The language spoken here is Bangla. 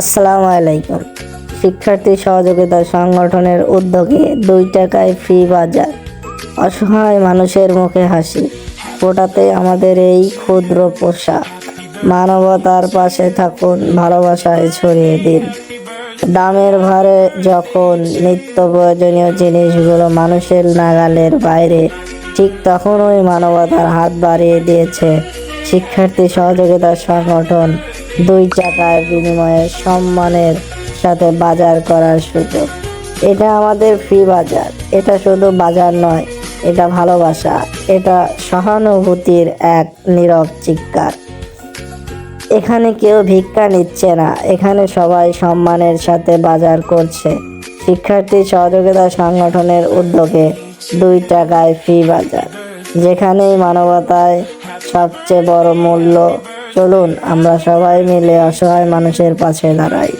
আসসালামু আলাইকুম। শিক্ষার্থী সহযোগিতা সংগঠনের উদ্যোগে দুই টাকায় ফ্রি বাজার। অসহায় মানুষের মুখে হাসি। ফোটাতে আমাদের এই ক্ষুদ্র পোশাক। মানবতার পাশে থাকুন, ভালোবাসায় ছড়িয়ে দিন। দামের ভারে যখন নিত্য প্রয়োজনীয় জিনিসগুলো মানুষের নাগালের বাইরে, ঠিক তখনই মানবতার হাত বাড়িয়ে দিয়েছে শিক্ষার্থী সহযোগিতা সংগঠন দুই টাকার বিনিময়ে সম্মানের সাথে বাজার করার সুযোগ। এটা আমাদের ফ্রি বাজার। এটা শুধু বাজার নয়, এটা ভালোবাসা। এটা সহানুভূতির এক নীরব চিৎকার। এখানে কেউ ভিক্ষা নিচ্ছে না। এখানে সবাই সম্মানের সাথে বাজার করছে। শিক্ষার্থী সহযোগিতা সংগঠনের উদ্যোগে দুই টাকায় ফ্রি বাজার, যেখানেই মানবতায় সবচেয়ে বড় মূল্য চলুন আমরা সবাই মিলে অসহায় মানুষের পাশে দাঁড়াই।